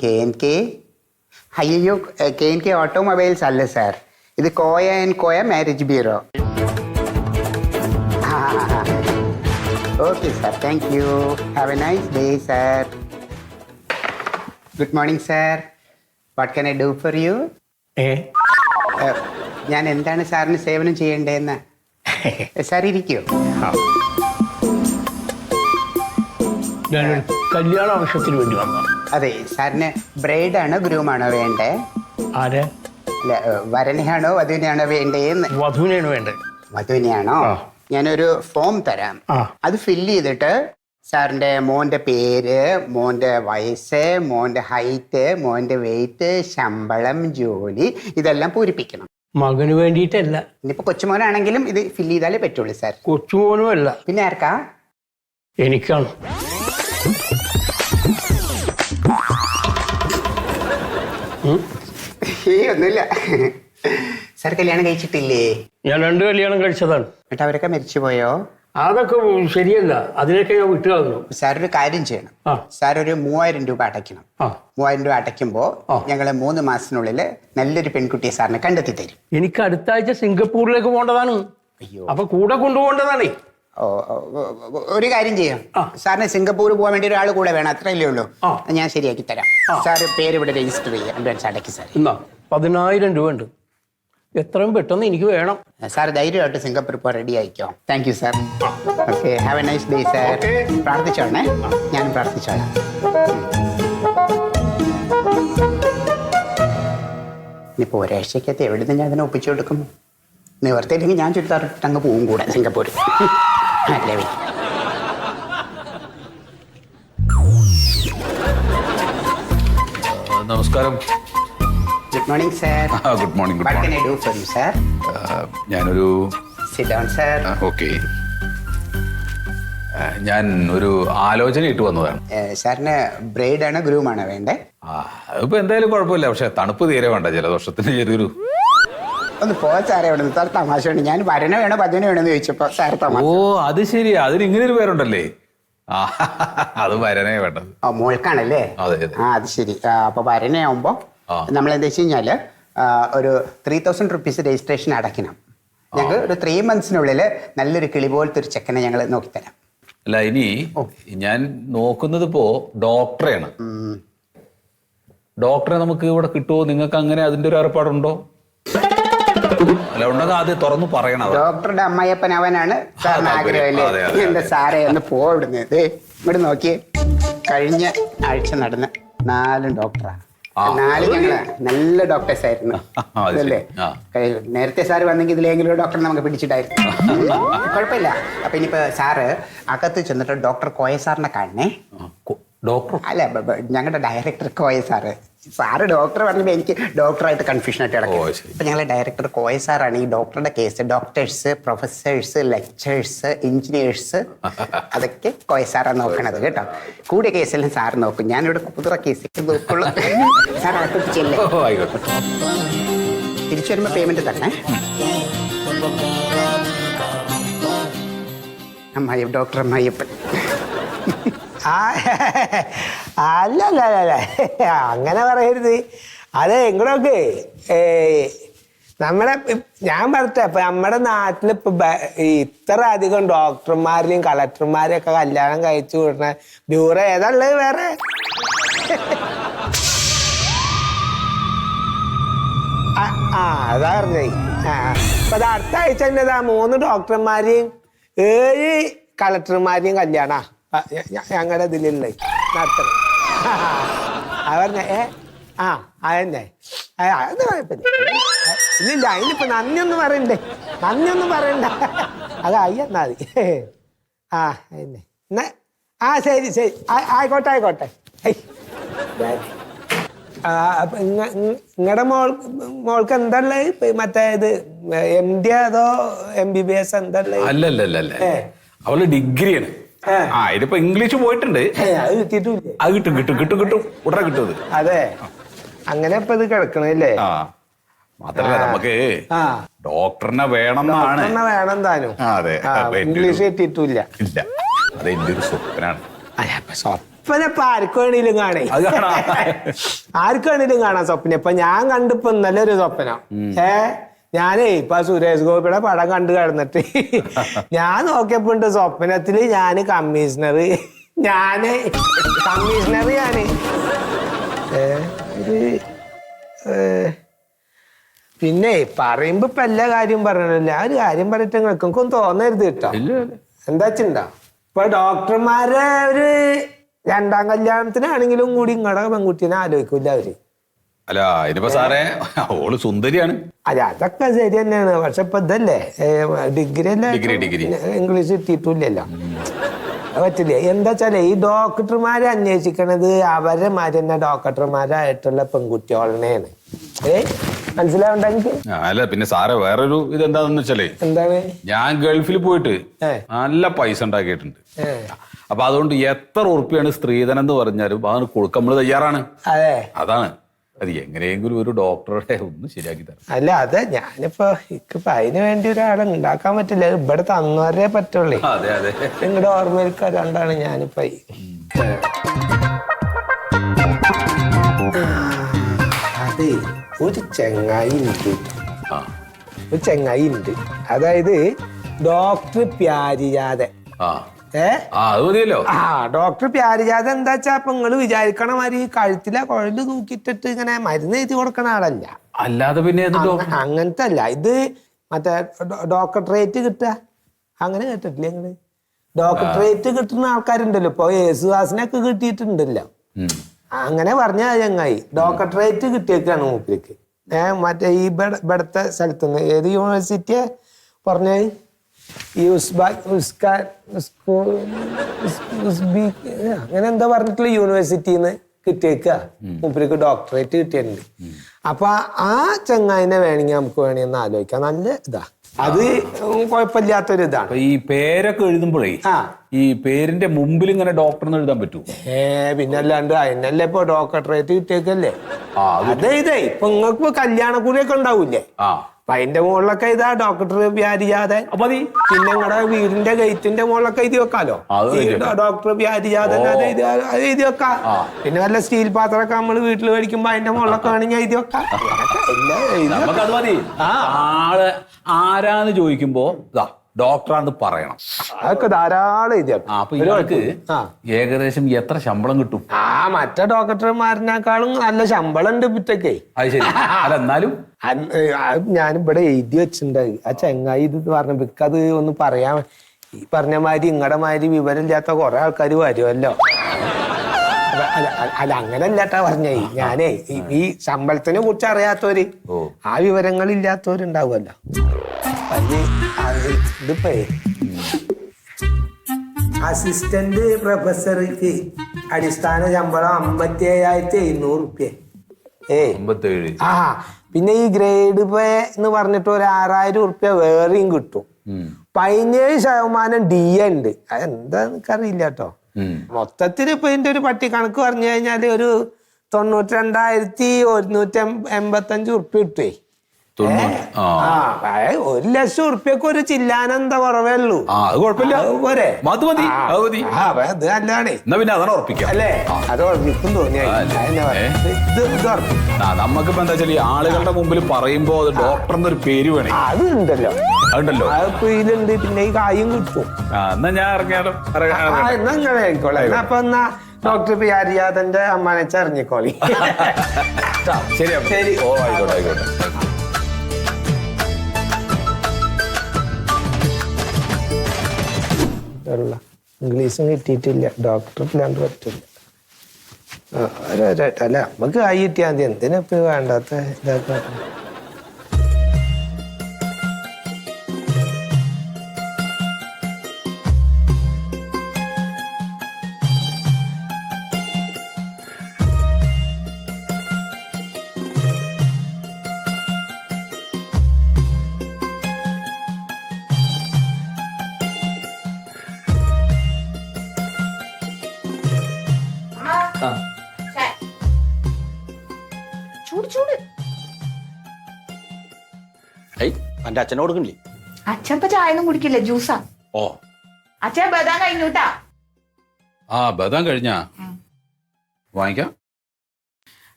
K N K അയ്യോ K N K automobiles അല്ല sir ഇത് Koya and Koya marriage bureau okay sir thank you have a nice day sir good morning sir what can I do for you ഞാൻ എന്താണ് സാറിന് സേവനം ചെയ്യേണ്ടതെന്ന്? Sir ഇരിക്കൂ. ഞാനൊരു കല്യാണ ആവശ്യത്തിന് വേണ്ടി വന്നു അതെ സാറിന് ബ്രൈഡ് ആണോ ഗ്രൂം ഗ്രൂമാണോ വേണ്ടേ? ആരെ? അല്ല വരനെയാണോ വധുവിനെയാണോ വേണ്ടേന്ന്? വധുവിനെയാണ് വേണ്ടത്. വധുവിനെയാണോ. ഞാനൊരു ഫോം തരാം. ആ. അത് ഫില്ല് ചെയ്തിട്ട് സാറിന്റെ മോന്റെ പേര് മോന്റെ വയസ്സ് മോന്റെ ഹൈറ്റ് മോന്റെ വെയിറ്റ് ശമ്പളം ജോലി ഇതെല്ലാം പൂരിപ്പിക്കണം. മകന് വേണ്ടിയിട്ടല്ല. ഇനിയിപ്പോ കൊച്ചുമോനാണെങ്കിലും ഇത് ഫില്ല് ചെയ്താലേ പറ്റുള്ളൂ സാർ. കൊച്ചുമോനും അല്ല. പിന്നെ ആർക്കാ? എനിക്കാണ്. ഒന്നുമില്ല. സാർ കല്യാണം കഴിച്ചിട്ടില്ലേ? ഞാൻ രണ്ട് കല്യാണം കഴിച്ചതാണ്. എന്നിട്ട് അവരൊക്കെ മരിച്ചുപോയോ അതൊക്കെ ശരിയല്ല. അതിനൊക്കെ ഞാൻ വിട്ടു തന്നു സാർ ഒരു കാര്യം ചെയ്യണം. ആ. സാർ ഒരു മൂവായിരം രൂപ അടയ്ക്കണം. ആ. മൂവായിരം രൂപ അടയ്ക്കുമ്പോൾ ഞങ്ങളെ ഞങ്ങൾ മൂന്ന് മാസത്തിനുള്ളിൽ നല്ലൊരു പെൺകുട്ടിയെ സാറിന് കണ്ടെത്തി തരും. എനിക്ക് അടുത്ത ആഴ്ച സിംഗപ്പൂരിലേക്ക് പോകേണ്ടതാണ്. അയ്യോ. അപ്പൊ കൂടെ കൊണ്ടുപോകേണ്ടതാണേ. ഒരു കാര്യം ചെയ്യാം. സാറിന് സിംഗപ്പൂർ പോകാൻ വേണ്ടി ഒരാൾ കൂടെ വേണം. അത്രയല്ലേ ഉള്ളൂ. ഞാൻ ശരിയാക്കി തരാം. സാർ പേര് ഇവിടെ രജിസ്റ്റർ ചെയ്യാം. അഡ്വാൻസ് അടക്കി സാർ എന്നാ പതിനായിരം രൂപ ഉണ്ട് എത്രയും പെട്ടെന്ന് എനിക്ക് വേണം. സാർ ധൈര്യമായിട്ട് സിംഗപ്പൂർ ഇപ്പോൾ റെഡി ആയിക്കോ. Thank you sir okay have a nice day sir. പ്രാർത്ഥിച്ചോണേ. ഞാൻ പ്രാർത്ഥിച്ചോളാം. ഇനിയിപ്പോൾ ഒരാഴ്ചക്കകത്ത് എവിടെ നിന്ന് ഞാൻ അതിനെ ഒപ്പിച്ചു കൊടുക്കും? നിവർത്തിയില്ലെങ്കിൽ ഞാൻ ചുരിദാറിട്ട് അങ്ങ് പോവും കൂടെ സിംഗപ്പൂർ അല്ലേ വേ. നമസ്കാരം. Good morning sir good morning good morning do for you sir ഞാനൊരു സിറ്റ് ഡൗൺ സാർ ഓക്കെ ഞാൻ ഒരു ആലോചന ഇട്ട് വന്നതാണ്. സാറിന് ബ്രൈഡ് ആണോ ഗ്രൂമാണ് വേണ്ടേ അതിപ്പോ എന്തായാലും കുഴപ്പമില്ല. പക്ഷെ തണുപ്പ് തീരെ വേണ്ട. ജലദോഷത്തിന് ചെറിയൊരു ഒന്ന് പോ സാറേ അവിടെ നിന്ന്. സാർ തമാശ വേണം. ഞാൻ വരണ വേണോ ഭജന വേണോ എന്ന് ചോദിച്ചപ്പോൾ സാർ തമാശ. ഓ അത് ശരി അതിന് ഇങ്ങനെ ഒരു പേരുണ്ടല്ലേ? ആ അത് വരനേ വേണ്ടത്. ആ മോൾക്കാണല്ലേ? അതെ, അതെ. ആ അത് ശരി. ആ, അപ്പൊ വരണയാകുമ്പോ ആ. നമ്മൾ എന്താ വെച്ച് കഴിഞ്ഞാൽ ആ, ഒരു ത്രീ തൗസൻഡ് റുപ്പീസ് രജിസ്ട്രേഷൻ അടയ്ക്കണം. ഞങ്ങൾ ഒരു ത്രീ മന്ത്സിനുള്ളിൽ നല്ലൊരു കിളി പോലത്തെ ഒരു ചെക്കനെ ഞങ്ങൾ നോക്കിത്തരാം. അല്ല ഇനി ഞാൻ നോക്കുന്നത് ഇപ്പോ ഡോക്ടറെയാണ്. ഉം. ഡോക്ടറെ നമുക്ക് ഇവിടെ കിട്ടുമോ നിങ്ങൾക്ക് അങ്ങനെ അതിന്റെ ഒരു ഏർപ്പാടുണ്ടോ? അല്ല ഉണ്ടെങ്കിൽ തുറന്നു പറയണം ഡോക്ടറുടെ അമ്മയപ്പൻ അവനാണ് സാറിന് ആഗ്രഹമല്ലേ എന്റെ സാറേ ഒന്ന് പോവിടുന്നത് ഇവിടെ നോക്കിയേ. കഴിഞ്ഞ ആഴ്ച നടന്ന നാലും ഡോക്ടറാണ്. നാല് ഞങ്ങൾ. നല്ല ഡോക്ടേഴ്സ് ആയിരുന്നു. അതല്ലേ നേരത്തെ സാറ് വന്നെങ്കിൽ ഇതിലെങ്കിലും ഡോക്ടർ ഡോക്ടറെ നമുക്ക് പിടിച്ചിട്ടായിരുന്നു. കുഴപ്പമില്ല. അപ്പൊ ഇനിയിപ്പോ സാറ് അകത്ത് ചെന്നിട്ട് ഡോക്ടർ കോയ സാറിനെ കാണണേ. ഡോക്ടർ? അല്ല ഞങ്ങളുടെ director Koya sir. Sir doctor പറഞ്ഞപ്പോൾ എനിക്ക് ഡോക്ടറായിട്ട് കൺഫ്യൂഷൻ ആയിട്ട് ഓ, കിടക്കും. ഇപ്പൊ ഞങ്ങളെ ഡയറക്ടർ കോയ സാറാണ് ഈ ഡോക്ടറുടെ case doctors professors lecturers engineers അതൊക്കെ കോയ സാറാണ് നോക്കണത് കേട്ടോ. കൂടിയ കേസെല്ലാം സാർ നോക്കും. ഞാനിവിടെ കുതിര കേസ് നോക്കുള്ളൂ സാർ തിരിച്ചു വരുമ്പോ പേയ്മെന്റ് തന്നെ. അമ്മായി ഡോക്ടർ അമ്മായിയപ്പൻ. അല്ല അല്ല അല്ല അങ്ങനെ പറയരുത്. അത് എങ്ങോട്ടൊക്കെ നമ്മളെ ഞാൻ പറഞ്ഞ ഇപ്പൊ നമ്മുടെ നാട്ടിൽ ഇപ്പൊ ഇത്ര അധികം ഡോക്ടർമാരെയും കളക്ടർമാരെയും ഒക്കെ കല്യാണം കഴിച്ചു വിടുന്ന ബ്യൂറോ ഏതാള്ളത് വേറെ? ആ, അതാ പറഞ്ഞേ ആ അപ്പൊ അത് അടുത്ത ആഴ്ച തന്നെ മൂന്ന് ഡോക്ടർമാരെയും ഏഴ് കളക്ടർമാരെയും കല്യാണ. ഞങ്ങളുടെ ഇതിലുള്ളത് നടത്തണം. അത് പറഞ്ഞ ഏ ആ അതന്നെ. അത് കുഴപ്പമില്ല. ഇല്ലില്ല അതിനിപ്പോ നന്ദിയൊന്നും പറയണ്ടേ. നന്ദിയൊന്നും പറയണ്ട. അത് അയ്യന്നാ മതി. ആ അതന്നെ. എന്നാ ആ ശരി ശരി. ആയിക്കോട്ടെ ആയിക്കോട്ടെ. നിങ്ങളുടെ മോൾ മോൾക്ക് എന്താ ഉള്ളത് മറ്റേ ഇത് എം ഡി അതോ എം ബി ബി എസ് എന്താ ഉള്ളത് അല്ല അല്ല അല്ല അല്ല ഏ. അവൾ ഡിഗ്രിയാണ്. ആ ഇതിപ്പോ ഇംഗ്ലീഷ് പോയിട്ടുണ്ട്. അത് കിട്ടിയിട്ടില്ലേ? അത് കിട്ടും കിട്ടും കിട്ടും കിട്ടും. ഉടനെ കിട്ടും അത്. അതെ. അങ്ങനെ ഇപ്പൊ ഇത് കിടക്കണല്ലേ? ആ. മാത്രല്ല നമുക്ക് ആ. ഡോക്ടറിനെ വേണം എന്നാണ്. ഡോക്ടറിനെ വേണം താനും ആ, അതെ. ആ, അപ്പൊ എന്റെ ഇംഗ്ലീഷ് കിട്ടിയിട്ടില്ല. ഇല്ല. അത് എന്റെ ഒരു സ്വപ്നാണ് അല്ല ഇപ്പൊ സ്വപ്നം സ്വപ്നം ഇപ്പൊ ആർക്ക് വേണേലും കാണേ. അത് കാണാം. ആർക്ക് വേണേലും കാണാം സ്വപ്നം. ഇപ്പൊ ഞാൻ കണ്ടിപ്പോ ഇന്നലെ ഒരു സ്വപ്നം. ഏ? ഞാനേ ഇപ്പൊ സുരേഷ് ഗോപിയുടെ പടം കണ്ടു കിടന്നിട്ട്. ഞാൻ നോക്കിയപ്പോ ഉണ്ട് സ്വപ്നത്തിൽ ഞാൻ കമ്മീഷണർ ഞാൻ കമ്മീഷണർ ഞാൻ. പിന്നെ പറയുമ്പോ ഇപ്പൊ എല്ലാ കാര്യം പറഞ്ഞില്ല ആ ഒരു കാര്യം പറഞ്ഞിട്ട് നിങ്ങൾക്കൊന്നും തോന്നരുത് കേട്ടോ. എന്താ വെച്ചിണ്ടാ ഇപ്പൊ ഡോക്ടർമാരെ ഒരു രണ്ടാം കല്യാണത്തിനാണെങ്കിലും കൂടി ഇങ്ങടെ പെൺകുട്ടീനെ ആലോചിക്കൂല അവർ. അല്ല ഇനിയിപ്പോ സാറേ ഓൾ സുന്ദരിയാണ്. അല്ല അതൊക്കെ ശരി തന്നെയാണ് പക്ഷെ ഇപ്പൊ ഇതല്ലേ? ഡിഗ്രി അല്ലേ? Degree, degree. ഇംഗ്ലീഷ് കിട്ടിയിട്ടില്ലല്ലോ. പറ്റില്ല? എന്താ വെച്ചാൽ ഈ ഡോക്ടർമാരെ അന്വേഷിക്കണത് അവരെ മാതിരി തന്നെ ഡോക്ടർമാരായിട്ടുള്ള പെൺകുട്ടികളെയാണ്. ഏ മനസ്സിലാവണ്ടെങ്കിൽ അല്ല പിന്നെ സാറേ വേറൊരു ഇതെന്താന്ന് വെച്ചാലേ എന്താണ്? ഞാൻ ഗൾഫിൽ പോയിട്ട് നല്ല പൈസ ഉണ്ടാക്കിയിട്ടുണ്ട്. അപ്പൊ അതുകൊണ്ട് എത്ര ഉറുപ്പിയാണ് സ്ത്രീധനം എന്ന് പറഞ്ഞാലും അതിന് കൊടുക്കാൻ നമ്മൾ തയ്യാറാണ്. അതെ. അതാണ്. അത് എങ്ങനെയെങ്കിലും ഒരു ഡോക്ടറുടെ ഒന്ന് ശരിയാക്കി തരാം അല്ല അതെ ഞാനിപ്പോ ഇക്കിപ്പോ അതിന് വേണ്ടി ഒരാളെ ഉണ്ടാക്കാൻ പറ്റില്ല. ഇവിടെ തന്നവരെ പറ്റുള്ളൂ. അതെ അതെ. നിങ്ങളുടെ ഓർമ്മയിൽക്ക രണ്ടാണ് ഞാനിപ്പോ. അതെ ഒരു ചെങ്ങായി ഉണ്ട്. ആ. ഒരു ചെങ്ങായി ഉണ്ട്. അതായത് ഡോക്ടർ പ്യാരിയാതെ ആ. ആ ഡോക്ടർ പ്യാരിജാത എന്താ വെച്ചാ അപ്പൊ നിങ്ങൾ വിചാരിക്കണ മാതിരി കഴുത്തിലെ കുഴൽ തൂക്കിയിട്ടിട്ട് ഇങ്ങനെ മരുന്ന് എഴുതി കൊടുക്കണ ആളല്ല. അല്ലാതെ പിന്നെ അങ്ങനത്തെ അല്ല ഇത് മറ്റേ ഡോക്ടറേറ്റ് കിട്ടുക അങ്ങനെ കേട്ടിട്ടില്ലേ നിങ്ങൾ ഡോക്ടറേറ്റ് കിട്ടുന്ന ആൾക്കാരുണ്ടല്ലോ. ഇപ്പൊ യേസുദാസിനൊക്കെ കിട്ടിയിട്ടുണ്ടല്ലോ. അങ്ങനെ പറഞ്ഞ ചങ്ങായി. ഡോക്ടറേറ്റ് കിട്ടിയേക്കാണ് മൂപ്പിലേക്ക്. ഏഹ് മറ്റേ ഈ ഇവിടത്തെ സ്ഥലത്തുനിന്ന് സ്ഥലത്ത് നിന്ന് ഏത് യൂണിവേഴ്സിറ്റിയെ പറഞ്ഞ? ഈ ഉസ്ബാ- ഉസ്കാൻ അങ്ങനെ എന്താ പറഞ്ഞിട്ടുള്ള യൂണിവേഴ്സിറ്റിന്ന് കിട്ടിയേക്കുക മൂപ്പർക്ക് ഡോക്ടറേറ്റ് കിട്ടിയിട്ടുണ്ട്. അപ്പൊ ആ ചങ്ങായിനെ വേണമെങ്കിൽ നമുക്ക് വേണമെങ്കിൽ ഒന്ന് ആലോചിക്കാം. നല്ല ഇതാ. അത് കുഴപ്പമില്ലാത്തൊരു ഇതാണ്. ഈ പേരൊക്കെ എഴുതുമ്പോഴേ ആ. ഈ പേരിന്റെ മുമ്പിൽ ഇങ്ങനെ ഡോക്ടർ എന്ന് എഴുതാൻ പറ്റൂ? ഏ പിന്നല്ലാണ്ട് അതിനല്ലേ ഇപ്പൊ ഡോക്ടറേറ്റ് കിട്ടിയേക്കല്ലേ? അത് ഇതേ ഇപ്പൊ നിങ്ങൾക്ക് കല്യാണക്കൂലിയൊക്കെ ഉണ്ടാവൂലേ അപ്പൊ അതിന്റെ മുകളിലൊക്കെ ഇതാ ഡോക്ടർ വ്യാരിജാതെ അപ്പൊ മതി പിന്നെ നിങ്ങളുടെ വീടിന്റെ ഗേറ്റിന്റെ മുകളിലൊക്കെ എഴുതി വെക്കാലോ. ഡോക്ടർ വ്യാരിജാതൻ അത് എഴുതി അത് എഴുതി വെക്കാം. പിന്നെ വല്ല സ്റ്റീൽ പാത്രമൊക്കെ നമ്മൾ വീട്ടിൽ മേടിക്കുമ്പോ അതിന്റെ മുകളിലൊക്കെ വേണമെങ്കിൽ എഴുതി വെക്കാം. എല്ലാം എഴുതി ആൾ ആരാന്ന് ചോദിക്കുമ്പോ ഇതാ ഡോക്ടറാന്ന് പറയണം. അതൊക്കെ ധാരാളം എഴുതി ആ വെക്കാം അപ്പൊ ഇയാൾക്ക് ഏകദേശം എത്ര ശമ്പളം കിട്ടും? ആ മറ്റേ ഡോക്ടർമാരിനേക്കാളും നല്ല ശമ്പളം ഉണ്ട് പിറ്റൊക്കെ. അത് ശരി. അല്ല എന്നാലും? ഞാൻ ഇവിടെ എഴുതി വെച്ചിട്ടുണ്ട്. ആ ചെങ്ങായി ഇത് പറഞ്ഞ അത് ഒന്ന് പറയാ ഈ പറഞ്ഞ മാതിരി ഇങ്ങടെ മാതിരി വിവരമില്ലാത്ത കുറെ ആൾക്കാർ വരുമല്ലോ അല്ല അങ്ങനല്ലാട്ടാ പറഞ്ഞേ. ഞാനേ ഈ- ശമ്പളത്തിനെ കുറിച്ച് അറിയാത്തവര്. ആ വിവരങ്ങൾ ഇല്ലാത്തവരുണ്ടാവുമല്ലോ അത് അസിസ്റ്റന്റ് പ്രൊഫസർക്ക് അടിസ്ഥാന ശമ്പളം അമ്പത്തി ഏഴായിരത്തി എഴുന്നൂറ് റുപ്യ ഏഴ് ആ പിന്നെ ഈ ഗ്രേഡ് പേ എന്ന് പറഞ്ഞിട്ട് ഒരു ആറായിരം റുപ്യ വേറെയും കിട്ടും. പതിനേഴ് ശതമാനം ഡി ഉണ്ട്. അതെന്താ എനിക്കറിയില്ല കേട്ടോ. മൊത്തത്തിൽ ഇപ്പൊ ഇതിന്റെ ഒരു പട്ടി കണക്ക് പറഞ്ഞു കഴിഞ്ഞാൽ ഒരു തൊണ്ണൂറ്റി രണ്ടായിരത്തി ഒരുന്നൂറ്റി എൺപത്തി അഞ്ച് കിട്ടുവേ. ആ ഒരു ലക്ഷം ഉറുപ്പ്യക്ക് ഒരു ചില്ലാനന്ത കുറവേ ഉള്ളൂ. ആ അത് കുഴപ്പമില്ല. അത് പോരെ. അത് മതി അത് മതി. ആ, അപ്പൊ അത് നല്ലതാണേ എന്നാ പിന്നെ അതാണ് ഉറപ്പിക്കാം അല്ലേ? അത് ഉറപ്പിക്കും തോന്നിയാ. ആ, അല്ലേ? ഇത് ഇത് ഉറപ്പിക്കും. ആ നമുക്കിപ്പോ എന്താ വെച്ചാൽ ഈ ആളുകളുടെ മുമ്പിൽ പറയുമ്പോ അത് ഡോക്ടർ എന്നൊരു പേര് വേണേ. അത് ഉണ്ടല്ലോ. അതുണ്ടല്ലോ. അത് ഇതിലുണ്ട് പിന്നെ ഈ കായും കിട്ടും. ആ എന്നാ ഞാൻ ഇറങ്ങിയാലോ? ഇറങ്ങാ- ആ, എന്നാ ഇങ്ങനെ ആയിക്കോളെ. എന്നാ അപ്പൊ എന്നാ ഡോക്ടർ പി ആര്യാദന്റെ അമ്മാനച്ചറിഞ്ഞിക്കോളി ശരി അപ്പൊ. ശരി. ഓ ആയിക്കോട്ടെ ആയിക്കോട്ടെ. ഉള്ള. ഇംഗ്ലീഷും കിട്ടിയിട്ടില്ല. ഡോക്ടർ ഇല്ലാണ്ട് പറ്റില്ല അല്ല നമുക്ക് ആയി കിട്ടിയാൽ മതി. എന്തിനാ ഇപ്പം വേണ്ടാത്ത? ഇതൊക്കെ എന്റെ അച്ഛനെ കൊടുക്കണില്ലേ? അച്ഛൻ ഇപ്പൊ ചായ ഒന്നും കുടിക്കില്ല ജ്യൂസാ. ഓ. അച്ഛൻ ബദാം കഴിഞ്ഞൂട്ടാ ആ ബദാം കഴിഞ്ഞാ. വാങ്ങിക്കാം.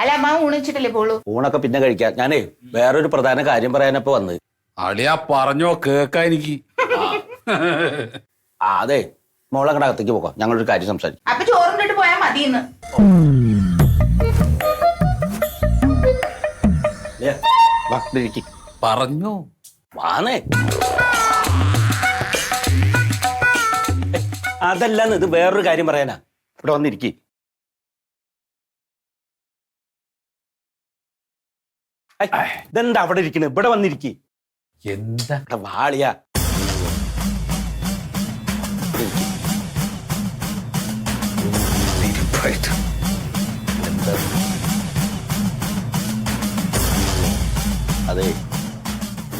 അല്ല അമ്മ ഊണിച്ചിട്ടില്ലേ പോളൂ ഊണൊക്കെ പിന്നെ കഴിക്കാം. ഞാനേ വേറൊരു പ്രധാന കാര്യം പറയാനപ്പോ വന്ന്. അളിയാ പറഞ്ഞോ കേക്കാ എനിക്ക്. ആ. അതെ. മോളെ അകത്തേക്ക് പോകാം. ഞങ്ങളൊരു കാര്യം സംസാരിക്കും. അപ്പൊ ചോറിട്ട് പോയാ മതി ഇന്ന് വാ, ഇവിടെ ഇരിക്ക്. പറഞ്ഞോ. വാന്നേ. ഏയ്, അതല്ലാന്ന് ഇത് വേറൊരു കാര്യം പറയാനാ. ഇവിടെ വന്നിരിക്കി. ഇതെന്താ അവിടെ ഇരിക്കണേ? ഇവിടെ വന്നിരിക്കി. എന്താ? വാളിയാ.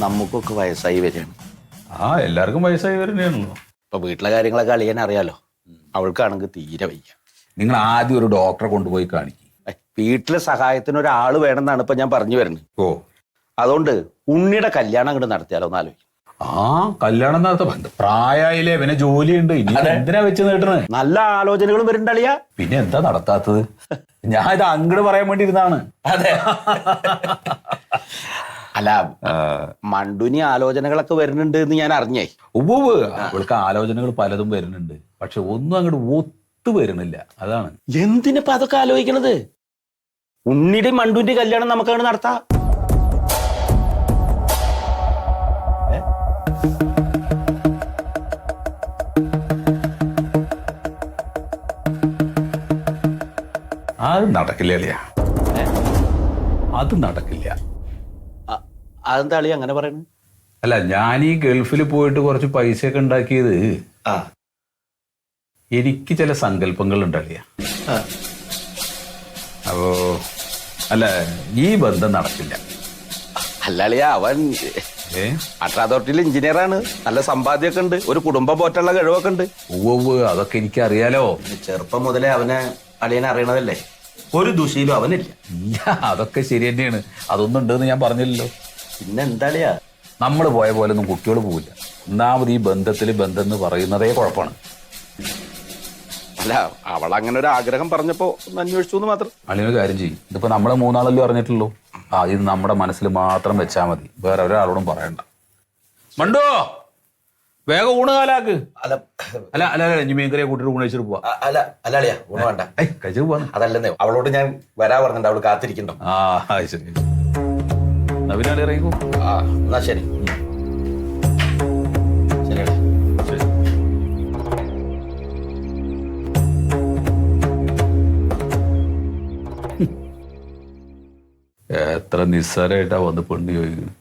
നമുക്കൊക്കെ വയസ്സായി വരികയാണ്. ആ എല്ലാവർക്കും വയസ്സായി വരുന്നതാണല്ലോ ഇപ്പൊ വീട്ടിലെ കാര്യങ്ങളൊക്കെ അളിയാൻ അറിയാലോ? അവൾക്കാണെങ്കിൽ തീരെ വയ്യ. നിങ്ങൾ ആദ്യം ഒരു ഡോക്ടറെ കൊണ്ടുപോയി കാണിക്കും. വീട്ടിലെ സഹായത്തിന് ഒരാൾ വേണമെന്നാണ് ഇപ്പൊ ഞാൻ പറഞ്ഞു വരുന്നത്. ഓ. അതുകൊണ്ട് ഉണ്ണിയുടെ കല്യാണം അങ്ങോട്ട് നടത്തിയാലോ എന്ന് ആലോചിക്കും. ആ കല്യാണം നടത്ത പ്രായായില്ലേ പിന്നെ ജോലിയുണ്ട്. ഇനി എന്തിനാ വെച്ച് നീട്ടണേ? നല്ല ആലോചനകളും വരുന്നുണ്ടളിയ പിന്നെ എന്താ നടത്താത്തത്? ഞാൻ ഇത് അങ്ങട് പറയാൻ വേണ്ടി ഇരുന്നാണ്. അതെ. അല്ല മണ്ടുനി ആലോചനകളൊക്കെ വരുന്നുണ്ട് എന്ന് ഞാൻ അറിഞ്ഞേ. ഉവ്വ് അവൾക്ക് ആലോചനകൾ പലതും വരുന്നുണ്ട്. പക്ഷെ ഒന്നും അങ്ങോട്ട് ഒത്തു വരുന്നില്ല. അതാണ്. എന്തിനിപ്പോ അതൊക്കെ ആലോചിക്കണത്? ഉണ്ണിയുടെ മണ്ടുവിന്റെ കല്യാണം നമുക്ക് അങ്ങോട്ട് നടത്താം അത് നടക്കില്ല അത് നടക്കില്ല. അതെന്താ അളി അങ്ങനെ പറയുന്നത് അല്ല ഞാൻ ഈ ഗൾഫിൽ പോയിട്ട് കുറച്ച് പൈസ ഒക്കെ ഉണ്ടാക്കിയത് ആ. എനിക്ക് ചില സങ്കല്പങ്ങൾ ഉണ്ടല്ലേ. അപ്പോ അല്ല ഈ ബന്ധം നടക്കില്ല. അല്ലാളിയ അവൻ വാട്ടർ അതോറിറ്റിയിൽ എഞ്ചിനീയർ ആണ് നല്ല സമ്പാദ്യമൊക്കെ ഉണ്ട്. ഒരു കുടുംബം പോറ്റുള്ള കഴിവൊക്കെ ഉണ്ട്. ഓവ് അതൊക്കെ എനിക്ക് അറിയാലോ ചെറുപ്പം മുതലേ അവനെ അളിയനെ അറിയണതല്ലേ? ഒരു ദുശീലും അവനില്ല. അതൊക്കെ ശരി തന്നെയാണ്. അതൊന്നും ഉണ്ടെന്ന് ഞാൻ പറഞ്ഞില്ലല്ലോ. പിന്നെ എന്താളിയാ നമ്മൾ പോയ പോലെ ഒന്നും കുട്ടികൾ പോവില്ല. ഒന്നാമത് ഈ ബന്ധത്തിൽ ബന്ധം എന്ന് പറയുന്നതേ കുഴപ്പമാണ്. അല്ല അവൾ അങ്ങനെ ഒരു ആഗ്രഹം പറഞ്ഞപ്പോ ഒന്ന് അന്വേഷിച്ചു എന്ന് മാത്രം. അളിയൊരു കാര്യം ചെയ്യും. ഇതിപ്പോ നമ്മളെ മൂന്നാളല്ലോ അറിഞ്ഞിട്ടുള്ളൂ ആ ഇത് നമ്മുടെ മനസ്സിൽ മാത്രം വെച്ചാൽ മതി. വേറെ ഒരാളോടും പറയണ്ട. മണ്ടോ? വേഗം ഊണ് കാലാക്ക്. അല്ല. അല്ല അല്ല അല്ല ഇനി മീൻകറിയെ കൂട്ടിട്ട് ഊണ് കഴിച്ചിട്ട് പോവാ. അല്ല അല്ല അളിയാ ഊണ് വേണ്ട. കഴിച്ചിട്ട് പോവാന്ന്. അതല്ലെന്നേ അവളോട് ഞാൻ വരാ പറഞ്ഞിട്ടുണ്ട് അവൾ കാത്തിരിക്കണ്ടോ ആ അത് ശരി നവീനാളി ഇറങ്ങിക്കോ ആ എന്നാ. ശരി. എത്ര നിസ്സാരമായിട്ടാ വന്ന് പെണ്ണ് ചോദിക്കുന്നത്